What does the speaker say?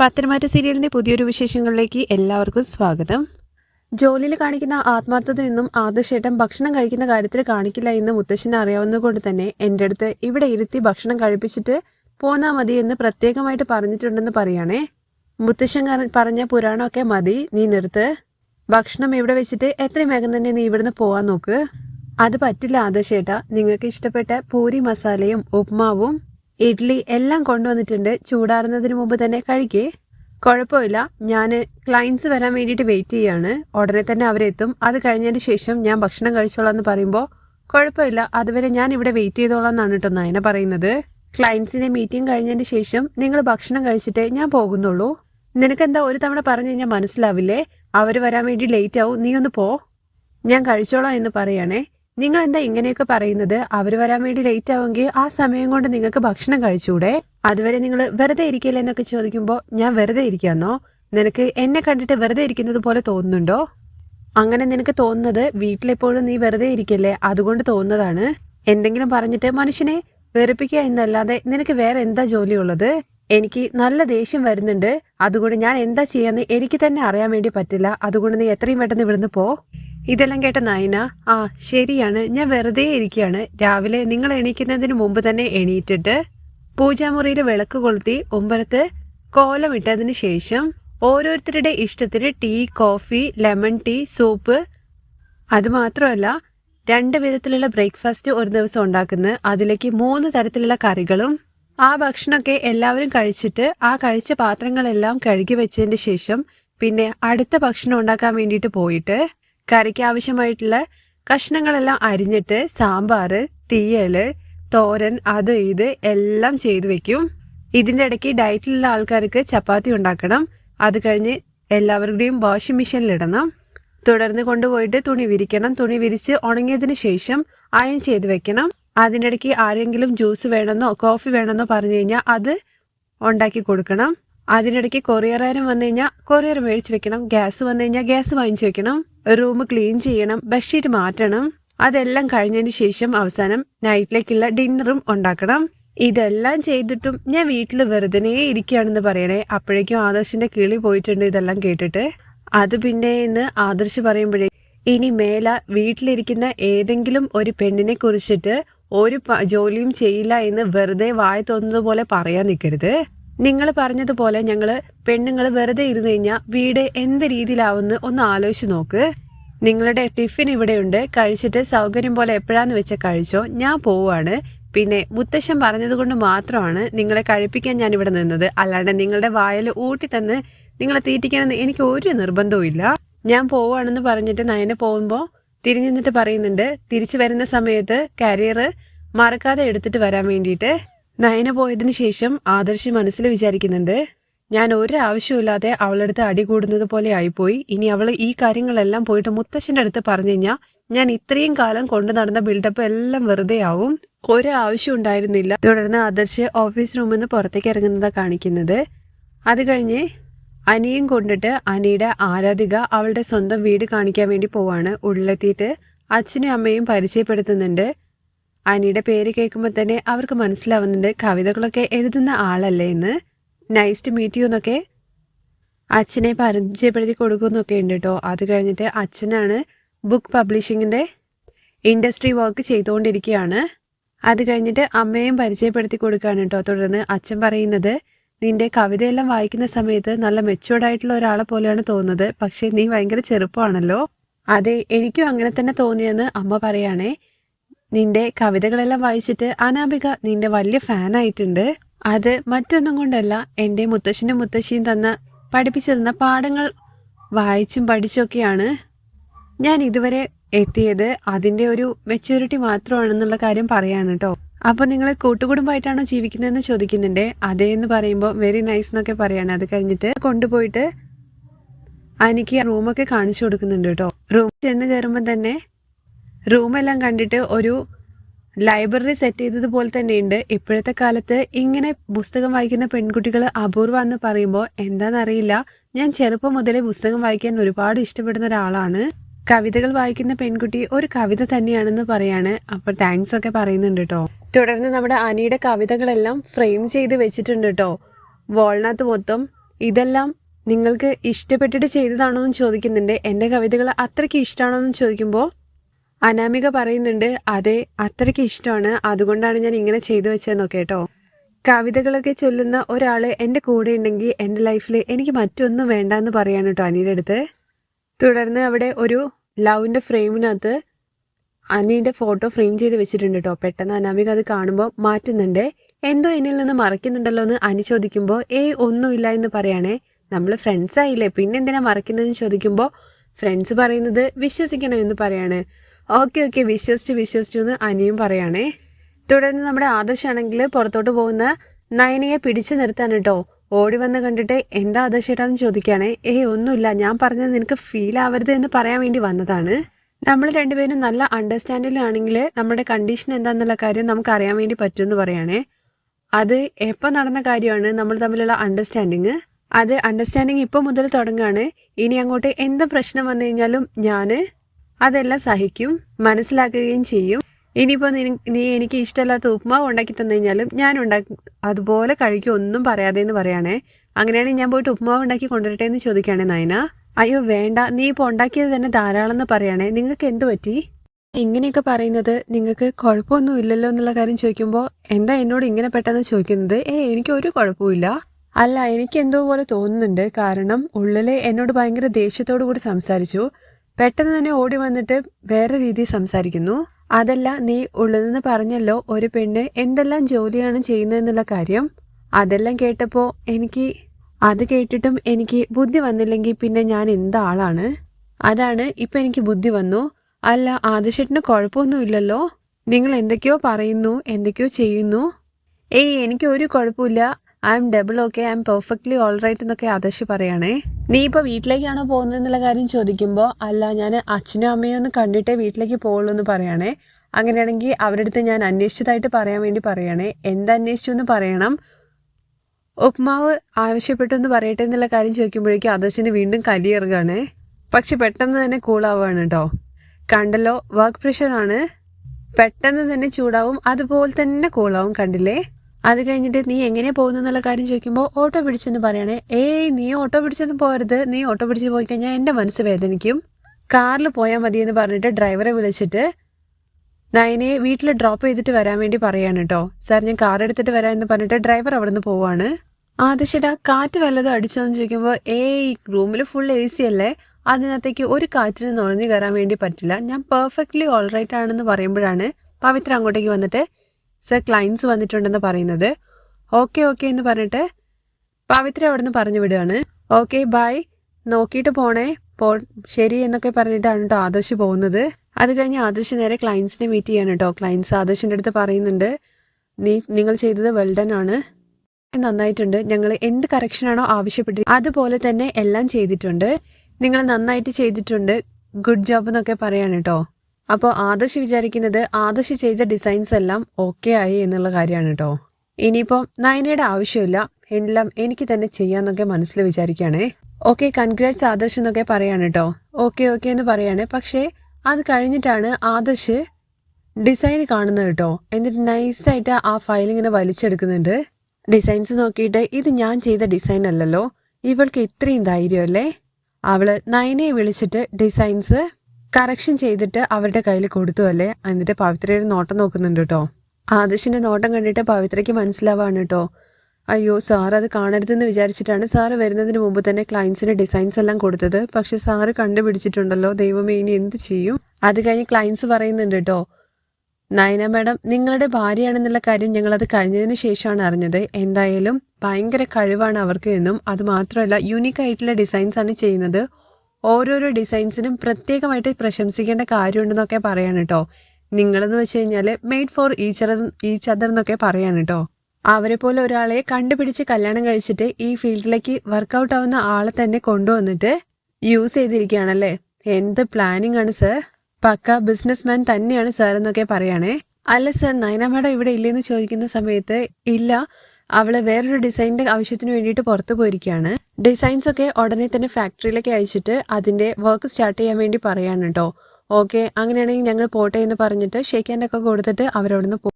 പത്തനംതിട്ട സീരിയലിന്റെ പുതിയൊരു വിശേഷങ്ങളിലേക്ക് എല്ലാവർക്കും സ്വാഗതം. ജോലിയിൽ കാണിക്കുന്ന ആത്മാർത്ഥതയൊന്നും ആദർശേട്ടൻ ഭക്ഷണം കഴിക്കുന്ന കാര്യത്തിൽ കാണിക്കില്ല എന്ന് മുത്തശ്ശന് അറിയാവുന്നതുകൊണ്ട് തന്നെ എന്റെ അടുത്ത് ഇവിടെ ഇരുത്തി ഭക്ഷണം കഴിപ്പിച്ചിട്ട് പോന്നാ മതി എന്ന് പ്രത്യേകമായിട്ട് പറഞ്ഞിട്ടുണ്ടെന്ന് പറയണേ. മുത്തശ്ശൻ പറഞ്ഞ പുരാണമൊക്കെ മതി. നീ നിർത്ത്. ഭക്ഷണം ഇവിടെ വെച്ചിട്ട് എത്രയും വേഗം തന്നെ നീ ഇവിടുന്ന് പോവാൻ നോക്ക്. അത് പറ്റില്ല ആദർശേട്ടാ. നിങ്ങൾക്ക് ഇഷ്ടപ്പെട്ട പൂരി മസാലയും ഉപ്മാവും ഇഡ്ഡലി എല്ലാം കൊണ്ടുവന്നിട്ടുണ്ട്. ചൂടാറുന്നതിന് മുമ്പ് തന്നെ കഴിക്കേ കുഴപ്പമില്ല. ഞാൻ ക്ലയൻസ് വരാൻ വേണ്ടിയിട്ട് വെയിറ്റ് ചെയ്യാണ്. ഉടനെ തന്നെ അവരെത്തും. അത് കഴിഞ്ഞതിന് ശേഷം ഞാൻ ഭക്ഷണം കഴിച്ചോളാം എന്ന് പറയുമ്പോൾ കുഴപ്പമില്ല. അതുവരെ ഞാൻ ഇവിടെ വെയിറ്റ് ചെയ്തോളാം എന്നാണ് കേട്ടോ നയന പറയുന്നത്. ക്ലയൻസിന്റെ മീറ്റിംഗ് കഴിഞ്ഞതിന് ശേഷം നിങ്ങൾ ഭക്ഷണം കഴിച്ചിട്ടേ ഞാൻ പോകുന്നുള്ളൂ. നിനക്കെന്താ ഒരു തവണ പറഞ്ഞു കഴിഞ്ഞാൽ മനസ്സിലാവില്ലേ? അവർ വരാൻ വേണ്ടി ലേറ്റ് ആവും. നീ ഒന്ന് പോ. ഞാൻ കഴിച്ചോളാം എന്ന് പറയണേ. നിങ്ങൾ എന്താ ഇങ്ങനെയൊക്കെ പറയുന്നത്? അവർ വരാൻ വേണ്ടി ലേറ്റ് ആവുമെങ്കിൽ ആ സമയം കൊണ്ട് നിങ്ങൾക്ക് ഭക്ഷണം കഴിച്ചൂടെ? അതുവരെ നിങ്ങൾ വെറുതെ ഇരിക്കില്ല എന്നൊക്കെ ചോദിക്കുമ്പോൾ ഞാൻ വെറുതെ ഇരിക്കാന്നോ? നിനക്ക് എന്നെ കണ്ടിട്ട് വെറുതെ ഇരിക്കുന്നത് പോലെ തോന്നുന്നുണ്ടോ? അങ്ങനെ നിനക്ക് തോന്നുന്നത് വീട്ടിലെപ്പോഴും നീ വെറുതെ ഇരിക്കല്ലേ? അതുകൊണ്ട് തോന്നുന്നതാണ്. എന്തെങ്കിലും പറഞ്ഞിട്ട് മനുഷ്യനെ വെറുപ്പിക്കുക എന്നല്ലാതെ നിനക്ക് വേറെ എന്താ ജോലി ഉള്ളത് എനിക്ക് നല്ല ദേഷ്യം വരുന്നുണ്ട്. അതുകൊണ്ട് ഞാൻ എന്താ ചെയ്യാന്ന് എനിക്ക് തന്നെ അറിയാൻ വേണ്ടി പറ്റില്ല. അതുകൊണ്ട് നീ എത്രയും പെട്ടെന്ന് ഇവിടുന്ന് പോ. ഇതെല്ലാം കേട്ട നയന ആ ശരിയാണ്. ഞാൻ വെറുതെ ഇരിക്കുകയാണ്. രാവിലെ നിങ്ങൾ എണീക്കുന്നതിന് മുമ്പ് തന്നെ എണീറ്റിട്ട് പൂജാമുറിയിൽ വിളക്ക് കൊളുത്തി ഉമ്പരത്ത് കോലമിട്ടതിന് ശേഷം ഓരോരുത്തരുടെ ഇഷ്ടത്തിന് tea coffee lemon tea soup. അത് മാത്രമല്ല രണ്ട് വിധത്തിലുള്ള ബ്രേക്ക്ഫാസ്റ്റ് ഒരു ദിവസം ഉണ്ടാക്കുന്നത്. അതിലേക്ക് മൂന്ന് തരത്തിലുള്ള കറികളും ആ ഭക്ഷണമൊക്കെ എല്ലാവരും കഴിച്ചിട്ട് ആ കഴിച്ച പാത്രങ്ങളെല്ലാം കഴുകി വെച്ചതിന് ശേഷം പിന്നെ അടുത്ത ഭക്ഷണം ഉണ്ടാക്കാൻ വേണ്ടിയിട്ട് പോയിട്ട് കറിക്ക് ആവശ്യമായിട്ടുള്ള കഷ്ണങ്ങളെല്ലാം അരിഞ്ഞിട്ട് സാമ്പാർ തീയൽ തോരൻ അത് ഇത് എല്ലാം ചെയ്തു വെക്കും. ഇതിന്റെ ഇടയ്ക്ക് ഡയറ്റിലുള്ള ആൾക്കാർക്ക് ചപ്പാത്തി ഉണ്ടാക്കണം. അത് കഴിഞ്ഞ് എല്ലാവരുടെയും വാഷിംഗ് മെഷീനിൽ ഇടണം. തുടർന്ന് കൊണ്ടുപോയിട്ട് തുണി വിരിക്കണം. തുണി വിരിച്ച് ഉണങ്ങിയതിന് ശേഷം അയൺ ചെയ്ത് വെക്കണം. അതിനിടയ്ക്ക് ആരെങ്കിലും ജ്യൂസ് വേണമെന്നോ കോഫി വേണമെന്നോ പറഞ്ഞു കഴിഞ്ഞാൽ അത് ഉണ്ടാക്കി കൊടുക്കണം. അതിനിടയ്ക്ക് കൊറിയറുകാരൻ വന്നു കഴിഞ്ഞാൽ കൊറിയർ മേടിച്ച് വെക്കണം. ഗ്യാസ് വന്നു കഴിഞ്ഞാൽ ഗ്യാസ് വാങ്ങിച്ചു വെക്കണം. റൂം ക്ലീൻ ചെയ്യണം ബെഡ്ഷീറ്റ് മാറ്റണം അതെല്ലാം കഴിഞ്ഞതിന് ശേഷം അവസാനം നൈറ്റിലേക്കുള്ള ഡിന്നറും ഉണ്ടാക്കണം. ഇതെല്ലാം ചെയ്തിട്ടും ഞാൻ വീട്ടിൽ വെറുതെ ഇരിക്കുകയാണെന്ന് പറയണേ. അപ്പോഴേക്കും ആദർശിന്റെ കിളി പോയിട്ടുണ്ട് ഇതെല്ലാം കേട്ടിട്ട്. അത് പിന്നെ ഇന്ന് ആദർശ് പറയുമ്പോഴേ ഇനി മേല വീട്ടിലിരിക്കുന്ന ഏതെങ്കിലും ഒരു പെണ്ണിനെ കുറിച്ചിട്ട് ഒരു ജോലിയും ചെയ്യില്ല എന്ന് വെറുതെ വായ തോന്നുന്നത് പോലെ പറയാൻ നിൽക്കരുത് നിങ്ങൾ പറഞ്ഞതുപോലെ ഞങ്ങൾ പെണ്ണുങ്ങൾ വെറുതെ ഇരുന്ന് കഴിഞ്ഞാൽ വീട് എന്ത് രീതിയിലാവുമെന്ന് ഒന്ന് ആലോചിച്ച് നോക്ക്. നിങ്ങളുടെ ടിഫിൻ ഇവിടെയുണ്ട്. കഴിച്ചിട്ട് സൗകര്യം പോലെ എപ്പോഴാന്ന് വെച്ചാൽ കഴിച്ചോ. ഞാൻ പോവാണ്. പിന്നെ മുത്തശ്ശൻ പറഞ്ഞതുകൊണ്ട് മാത്രമാണ് നിങ്ങളെ കഴിപ്പിക്കാൻ ഞാൻ ഇവിടെ നിന്നത്. അല്ലാണ്ട് നിങ്ങളുടെ വായൽ ഊട്ടി തന്ന് നിങ്ങളെ തീറ്റിക്കണമെന്ന് എനിക്ക് ഒരു നിർബന്ധവും ഇല്ല. ഞാൻ പോവാണെന്ന് പറഞ്ഞിട്ട് നയന പോകുമ്പോൾ തിരിഞ്ഞു നിന്നിട്ട് പറയുന്നുണ്ട് തിരിച്ചു വരുന്ന സമയത്ത് കരിയർ മറക്കാതെ എടുത്തിട്ട് വരാൻ വേണ്ടിയിട്ട് നയന പോയതിനു ശേഷം ആദർശി മനസ്സിൽ വിചാരിക്കുന്നുണ്ട് ഞാൻ ഒരു ആവശ്യമില്ലാതെ അവളടുത്ത് അടി കൂടുന്നത് പോലെ ആയിപ്പോയി. ഇനി അവൾ ഈ കാര്യങ്ങളെല്ലാം പോയിട്ട് മുത്തശ്ശന്റെ അടുത്ത് പറഞ്ഞു കഴിഞ്ഞാൽ ഞാൻ ഇത്രയും കാലം കൊണ്ടു നടന്ന ബിൽഡപ്പ് എല്ലാം വെറുതെ ആവും. ഒരു ആവശ്യം ഉണ്ടായിരുന്നില്ല. തുടർന്ന് ആദർശ് ഓഫീസ് റൂമിൽ നിന്ന് പുറത്തേക്ക് ഇറങ്ങുന്നതാ കാണിക്കുന്നത്. അത് കഴിഞ്ഞ് അനിയും കൊണ്ടിട്ട് അനിയുടെ ആരാധിക അവളുടെ സ്വന്തം വീട് കാണിക്കാൻ വേണ്ടി പോവാണ്. ഉള്ളിലെത്തിയിട്ട് അച്ഛനും അമ്മയും പരിചയപ്പെടുത്തുന്നുണ്ട്. അനിയുടെ പേര് കേൾക്കുമ്പോൾ തന്നെ അവർക്ക് മനസ്സിലാവുന്നുണ്ട് കവിതകളൊക്കെ എഴുതുന്ന ആളല്ലേ എന്ന്. നൈസ് ടു മീറ്റ് യു എന്നൊക്കെ അച്ഛനെ പരിചയപ്പെടുത്തി കൊടുക്കുന്നൊക്കെ ഉണ്ട് കേട്ടോ. അത് കഴിഞ്ഞിട്ട് അച്ഛനാണ് ബുക്ക് പബ്ലിഷിങ്ങിന്റെ ഇൻഡസ്ട്രി വർക്ക് ചെയ്തുകൊണ്ടിരിക്കുകയാണ്. അത് കഴിഞ്ഞിട്ട് അമ്മയും പരിചയപ്പെടുത്തി കൊടുക്കുകയാണ് കേട്ടോ. തുടർന്ന് അച്ഛൻ പറയുന്നത് നിന്റെ കവിതയെല്ലാം വായിക്കുന്ന സമയത്ത് നല്ല മെച്ചുവേർഡ് ആയിട്ടുള്ള ഒരാളെ പോലെയാണ് തോന്നുന്നത്. പക്ഷേ നീ ഭയങ്കര ചെറുപ്പമാണല്ലോ. അതെ എനിക്കും അങ്ങനെ തന്നെ തോന്നിയെന്ന് അമ്മ പറയാണേ നിന്റെ കവിതകളെല്ലാം വായിച്ചിട്ട് അനാമിക നിന്റെ വലിയ ഫാൻ ആയിട്ടുണ്ട്. അത് മറ്റൊന്നും കൊണ്ടല്ല എന്റെ മുത്തശ്ശനും മുത്തശ്ശിയും തന്ന പഠിപ്പിച്ചു തന്ന പാഠങ്ങൾ വായിച്ചും പഠിച്ചൊക്കെയാണ് ഞാൻ ഇതുവരെ എത്തിയത്. അതിന്റെ ഒരു മെച്യൂരിറ്റി മാത്രമാണെന്നുള്ള കാര്യം പറയാണ് കേട്ടോ അപ്പൊ നിങ്ങൾ കൂട്ടുകുടുംബമായിട്ടാണോ ജീവിക്കുന്നതെന്ന് ചോദിക്കുന്നുണ്ട്. അതേ എന്ന് പറയുമ്പോൾ വെരി നൈസ് എന്നൊക്കെ പറയാണ്. അത് കഴിഞ്ഞിട്ട് കൊണ്ടുപോയിട്ട് എനിക്ക് റൂമൊക്കെ കാണിച്ചു കൊടുക്കുന്നുണ്ട് കേട്ടോ റൂം ചെന്ന് കയറുമ്പോൾ തന്നെ റൂമെല്ലാം കണ്ടിട്ട് ഒരു ലൈബ്രറി സെറ്റ് ചെയ്തതുപോലെ തന്നെയുണ്ട്. ഇപ്പോഴത്തെ കാലത്ത് ഇങ്ങനെ പുസ്തകം വായിക്കുന്ന പെൺകുട്ടികൾ അപൂർവ എന്ന് പറയുമ്പോൾ എന്താണെന്നറിയില്ല ഞാൻ ചെറുപ്പം മുതലേ പുസ്തകം വായിക്കാൻ ഒരുപാട് ഇഷ്ടപ്പെടുന്ന ഒരാളാണ്. കവിതകൾ വായിക്കുന്ന പെൺകുട്ടി ഒരു കവിത തന്നെയാണെന്ന് പറയാണ്. അപ്പൊ താങ്ക്സ് ഒക്കെ പറയുന്നുണ്ട് കേട്ടോ തുടർന്ന് നമ്മുടെ അനിയുടെ കവിതകളെല്ലാം ഫ്രെയിം ചെയ്ത് വെച്ചിട്ടുണ്ട് കേട്ടോ വോൾനാത്ത് മൊത്തം ഇതെല്ലാം നിങ്ങൾക്ക് ഇഷ്ടപ്പെട്ടിട്ട് ചെയ്തതാണോ എന്ന് ചോദിക്കുന്നുണ്ട്. എന്റെ കവിതകൾ അത്രയ്ക്ക് ഇഷ്ടമാണോ എന്ന് ചോദിക്കുമ്പോൾ അനാമിക പറയുന്നുണ്ട് അതെ അത്രയ്ക്ക് ഇഷ്ടമാണ്. അതുകൊണ്ടാണ് ഞാൻ ഇങ്ങനെ ചെയ്തു വെച്ചതെന്നൊക്കെ കേട്ടോ. കവിതകളൊക്കെ ചൊല്ലുന്ന ഒരാൾ എന്റെ കൂടെ ഉണ്ടെങ്കിൽ എന്റെ ലൈഫിൽ എനിക്ക് മറ്റൊന്നും വേണ്ട എന്ന് പറയാണ് കേട്ടോ അനിയുടെ അടുത്ത്. തുടർന്ന് അവിടെ ഒരു ലവിന്റെ ഫ്രെയിമിനകത്ത് അനീന്റെ ഫോട്ടോ ഫ്രെയിം ചെയ്ത് വെച്ചിട്ടുണ്ട് കേട്ടോ പെട്ടെന്ന് അനാമിക അത് കാണുമ്പോൾ മാറ്റുന്നുണ്ട്. എന്തോ എന്നിൽ നിന്ന് മറയ്ക്കുന്നുണ്ടല്ലോ എന്ന് അനി ചോദിക്കുമ്പോൾ ഏയ് ഒന്നുമില്ല എന്ന് പറയണേ. നമ്മൾ ഫ്രണ്ട്സ് ആയില്ലേ? പിന്നെ എന്തിനാ മറയ്ക്കുന്നതെന്ന് ചോദിക്കുമ്പോൾ ഫ്രണ്ട്സ് പറയുന്നത് വിശ്വസിക്കണം എന്ന് പറയാണ്. Okay okay. വിശ്വസിച്ചു വിശ്വസിച്ചു എന്ന് അനിയും പറയാണേ. തുടർന്ന് നമ്മുടെ ആദർശാണെങ്കിൽ പുറത്തോട്ട് പോകുന്ന നയനയെ പിടിച്ചു നിർത്താൻ കേട്ടോ. ഓടി വന്ന് കണ്ടിട്ട് എന്താ ആദർശേട്ടാന്ന് ചോദിക്കുകയാണേ. ഏയ് ഒന്നുമില്ല. ഞാൻ പറഞ്ഞത് നിനക്ക് ഫീൽ ആവരുത് എന്ന് പറയാൻ വേണ്ടി വന്നതാണ്. നമ്മൾ രണ്ടുപേരും നല്ല അണ്ടർസ്റ്റാൻഡിലാണെങ്കിൽ നമ്മുടെ കണ്ടീഷൻ എന്താന്നുള്ള കാര്യം നമുക്ക് അറിയാൻ വേണ്ടി പറ്റുമെന്ന് പറയാണേ. അത് എപ്പോൾ നടന്ന കാര്യമാണ് നമ്മൾ തമ്മിലുള്ള അണ്ടർസ്റ്റാൻഡിങ് അത് അണ്ടർസ്റ്റാൻഡിങ് ഇപ്പോൾ മുതൽ തുടങ്ങുകയാണ്. ഇനി അങ്ങോട്ട് എന്ത് പ്രശ്നം വന്നു കഴിഞ്ഞാലും ഞാൻ അതെല്ലാം സഹിക്കും മനസ്സിലാക്കുകയും ചെയ്യും. ഇനിയിപ്പോൾ നീ എനിക്ക് ഇഷ്ടമല്ലാത്ത ഉപ്മാവ് ഉണ്ടാക്കി തന്നു കഴിഞ്ഞാലും ഞാൻ ഉണ്ടാക്കി അതുപോലെ കഴിക്കും ഒന്നും പറയാതെ എന്ന് പറയാണേ. അങ്ങനെയാണെങ്കിൽ ഞാൻ പോയിട്ട് ഉപ്മാവ് ഉണ്ടാക്കി കൊണ്ടുവരട്ടെ എന്ന് ചോദിക്കുകയാണേ നയന. അയ്യോ വേണ്ട. നീ ഇപ്പോൾ ഉണ്ടാക്കിയത് തന്നെ ധാരാളം എന്ന് പറയണേ. നിങ്ങൾക്ക് എന്ത് പറ്റി? ഇങ്ങനെയൊക്കെ പറയുന്നത് നിങ്ങൾക്ക് കുഴപ്പമൊന്നും ഇല്ലല്ലോ എന്നുള്ള കാര്യം ചോദിക്കുമ്പോൾ എന്താ എന്നോട് ഇങ്ങനെ പെട്ടെന്ന് ചോദിക്കുന്നത്? ഏ എനിക്ക് ഒരു കുഴപ്പമില്ല അല്ല എനിക്ക് എന്തോ പോലെ തോന്നുന്നുണ്ട്. കാരണം ഉള്ളിലെ എന്നോട് ഭയങ്കര ദേഷ്യത്തോടു കൂടി സംസാരിച്ചു. പെട്ടെന്ന് തന്നെ ഓടി വന്നിട്ട് വേറെ രീതിയിൽ സംസാരിക്കുന്നു. അതല്ല നീ ഉള്ളതെന്ന് പറഞ്ഞല്ലോ ഒരു പെണ്ണ് എന്തെല്ലാം ജോലിയാണ് ചെയ്യുന്നതെന്നുള്ള കാര്യം. അതെല്ലാം കേട്ടപ്പോൾ എനിക്ക് അത് കേട്ടിട്ടും എനിക്ക് ബുദ്ധി വന്നില്ലെങ്കിൽ പിന്നെ ഞാൻ എന്താളാണ് അതാണ് ഇപ്പൊ എനിക്ക് ബുദ്ധി വന്നു. അല്ല ആദിശേട്ടന് കുഴപ്പമൊന്നുമില്ലല്ലോ നിങ്ങൾ എന്തൊക്കെയോ പറയുന്നു എന്തൊക്കെയോ ചെയ്യുന്നു. ഏയ് എനിക്ക് ഒരു കുഴപ്പമില്ല. I'm double okay I'm perfectly all right എന്നൊക്കെ ആദർശ് പറയണേ. നീ ഇപ്പൊ വീട്ടിലേക്കാണോ പോകുന്നത് എന്നുള്ള കാര്യം ചോദിക്കുമ്പോൾ അല്ല ഞാൻ അച്ഛനും അമ്മയും ഒന്ന് കണ്ടിട്ടേ വീട്ടിലേക്ക് പോകുള്ളൂ എന്ന് പറയണേ. അങ്ങനെയാണെങ്കിൽ അവരുടെ അടുത്ത് ഞാൻ അന്വേഷിച്ചതായിട്ട് പറയാൻ വേണ്ടി പറയണേ. എന്തന്വേഷിച്ചു എന്ന് പറയണം. ഉപ്മാവ് ആവശ്യപ്പെട്ടു എന്ന് പറയട്ടെ എന്നുള്ള കാര്യം ചോദിക്കുമ്പോഴേക്കും ആദർശിന് വീണ്ടും കലിയിറങ്ങാണ് പക്ഷെ പെട്ടെന്ന് തന്നെ കൂളാവുകയാണ് കേട്ടോ. കണ്ടല്ലോ വർക്ക് പ്രഷറാണ് പെട്ടെന്ന് തന്നെ ചൂടാവും അതുപോലെ തന്നെ കൂളാവും കണ്ടില്ലേ? അത് കഴിഞ്ഞിട്ട് നീ എങ്ങനെ പോകുന്നു എന്നുള്ള കാര്യം ചോദിക്കുമ്പോൾ ഓട്ടോ പിടിച്ചെന്ന് പറയണേ ഏയ് നീ ഓട്ടോ പിടിച്ചൊന്നും പോരുത് നീ ഓട്ടോ പിടിച്ച് പോയി കഴിഞ്ഞാൽ എന്റെ മനസ്സ് വേദനിക്കും. കാറിൽ പോയാൽ മതി എന്ന് പറഞ്ഞിട്ട് ഡ്രൈവറെ വിളിച്ചിട്ട് നയനയെ വീട്ടിൽ ഡ്രോപ്പ് ചെയ്തിട്ട് വരാൻ വേണ്ടി പറയാണ് കേട്ടോ സാർ ഞാൻ കാർ എടുത്തിട്ട് വരാം എന്ന് പറഞ്ഞിട്ട് ഡ്രൈവർ അവിടെ നിന്ന് പോവാണ് ആദിശടാ കാറ്റ് വല്ലതും അടിച്ചോ എന്ന് ചോദിക്കുമ്പോൾ ഏയ് റൂമിൽ ഫുൾ എ സി അല്ലേ? അതിനകത്തേക്ക് ഒരു കാറ്റിന് നുഴഞ്ഞു കയറാൻ വേണ്ടി പറ്റില്ല. ഞാൻ പെർഫെക്റ്റ്ലി ഓൾറൈറ്റ് ആണെന്ന് പറയുമ്പോഴാണ് പവിത്ര അങ്ങോട്ടേക്ക് വന്നിട്ട് സർ ക്ലയൻസ് വന്നിട്ടുണ്ടെന്ന് പറയുന്നത്. ഓക്കെ ഓക്കെ എന്ന് പറഞ്ഞിട്ട് പവിത്ര അവിടുന്ന് പറഞ്ഞു വിടുകയാണ്. ഓക്കെ ബൈ നോക്കിയിട്ട് പോണേ. പോ ശരി എന്നൊക്കെ പറഞ്ഞിട്ടാണ് കേട്ടോ ആദർശ് പോകുന്നത്. അത് കഴിഞ്ഞ് ആദർശ് നേരെ ക്ലയൻസിനെ മീറ്റ് ചെയ്യാണ് കേട്ടോ ക്ലയൻസ് ആദർശിന്റെ അടുത്ത് പറയുന്നുണ്ട്. നീ നിങ്ങൾ ചെയ്തത് വെൽഡൺ ആണ്. നന്നായിട്ടുണ്ട്. ഞങ്ങൾ എന്ത് കറക്ഷൻ ആണോ ആവശ്യപ്പെട്ടത് അതുപോലെ തന്നെ എല്ലാം ചെയ്തിട്ടുണ്ട്. നിങ്ങൾ നന്നായിട്ട് ചെയ്തിട്ടുണ്ട്. ഗുഡ് ജോബ് എന്നൊക്കെ പറയാണ് കേട്ടോ അപ്പോൾ ആദർശ് വിചാരിക്കുന്നത് ആദർശ് ചെയ്ത ഡിസൈൻസ് എല്ലാം ഓക്കെ ആയി എന്നുള്ള കാര്യമാണ് കേട്ടോ ഇനിയിപ്പോൾ നയനയുടെ ആവശ്യമില്ല. എല്ലാം എനിക്ക് തന്നെ ചെയ്യാന്നൊക്കെ മനസ്സിൽ വിചാരിക്കുകയാണേ. ഓക്കെ കൺഗ്രാറ്റ്സ് ആദർശ് എന്നൊക്കെ പറയാണ് കേട്ടോ ഓക്കെ ഓക്കെ എന്ന് പറയാണ്. പക്ഷേ അത് കഴിഞ്ഞിട്ടാണ് ആദർശ് ഡിസൈൻ കാണുന്നത് കേട്ടോ എന്നിട്ട് നൈസായിട്ട് ആ ഫയൽ ഇങ്ങനെ വലിച്ചെടുക്കുന്നുണ്ട്. ഡിസൈൻസ് നോക്കിയിട്ട് ഇത് ഞാൻ ചെയ്ത ഡിസൈൻ അല്ലല്ലോ. ഇവൾക്ക് ഇത്രയും ധൈര്യമല്ലേ? അവൾ നയനയെ വിളിച്ചിട്ട് ഡിസൈൻസ് കറക്ഷൻ ചെയ്തിട്ട് അവരുടെ കയ്യിൽ കൊടുത്തു അല്ലേ? എന്നിട്ട് പവിത്രയുടെ നോട്ടം നോക്കുന്നുണ്ട് കേട്ടോ. ആദർശിന്റെ നോട്ടം കണ്ടിട്ട് പവിത്രയ്ക്ക് മനസ്സിലാവാണ് കേട്ടോ. അയ്യോ സാർ അത് കാണരുതെന്ന് വിചാരിച്ചിട്ടാണ് സാറ് വരുന്നതിന് മുമ്പ് തന്നെ ക്ലയൻസിന് ഡിസൈൻസ് എല്ലാം കൊടുത്തത്. പക്ഷെ സാറ് കണ്ടുപിടിച്ചിട്ടുണ്ടല്ലോ. ദൈവമേ ഇനി എന്ത് ചെയ്യും? അത് കഴിഞ്ഞ് ക്ലയൻസ് പറയുന്നുണ്ട് കേട്ടോ. നയന മാഡം നിങ്ങളുടെ ഭാര്യയാണെന്നുള്ള കാര്യം ഞങ്ങൾ അത് കഴിഞ്ഞതിന് ശേഷമാണ് അറിഞ്ഞത്. എന്തായാലും ഭയങ്കര കഴിവാണ് അവർക്ക് എന്നും. അത് മാത്രമല്ല യുണീക്ക് ആയിട്ടുള്ള ഡിസൈൻസ് ആണ് ചെയ്യുന്നത്. ഓരോരോ ഡിസൈൻസിനും പ്രത്യേകമായിട്ട് പ്രശംസിക്കേണ്ട കാര്യമുണ്ടെന്നൊക്കെ പറയാണ് കേട്ടോ നിങ്ങളെന്ന് വെച്ച് കഴിഞ്ഞാൽ made for each each other എന്നൊക്കെ പറയാണ് കേട്ടോ അവരെ പോലെ ഒരാളെ കണ്ടുപിടിച്ച് കല്യാണം കഴിച്ചിട്ട് ഈ ഫീൽഡിലേക്ക് വർക്കൗട്ട് ആവുന്ന ആളെ തന്നെ കൊണ്ടുവന്നിട്ട് യൂസ് ചെയ്തിരിക്കുകയാണല്ലേ? എന്ത് പ്ലാനിങ് ആണ് സർ പക്ക ബിസിനസ്മാൻ തന്നെയാണ് സാർ എന്നൊക്കെ പറയണേ. അല്ല സർ നയന മാഡം ഇവിടെ ഇല്ലെന്ന് ചോദിക്കുന്ന സമയത്ത് ഇല്ല അവൾ വേറൊരു ഡിസൈനിന്റെ ആവശ്യത്തിന് വേണ്ടിയിട്ട് പുറത്തു പോയിരിക്കുകയാണ്. ഡിസൈൻസ് ഒക്കെ ഉടനെ തന്നെ ഫാക്ടറിയിലേക്ക് അയച്ചിട്ട് അതിന്റെ വർക്ക് സ്റ്റാർട്ട് ചെയ്യാൻ വേണ്ടി പറയാണ് കേട്ടോ ഓക്കെ അങ്ങനെയാണെങ്കിൽ ഞങ്ങൾ പോട്ടെ എന്ന് പറഞ്ഞിട്ട് ഷേക്ക് ഹാൻഡ് ഒക്കെ കൊടുത്തിട്ട് അവരവിടുന്ന് പോകും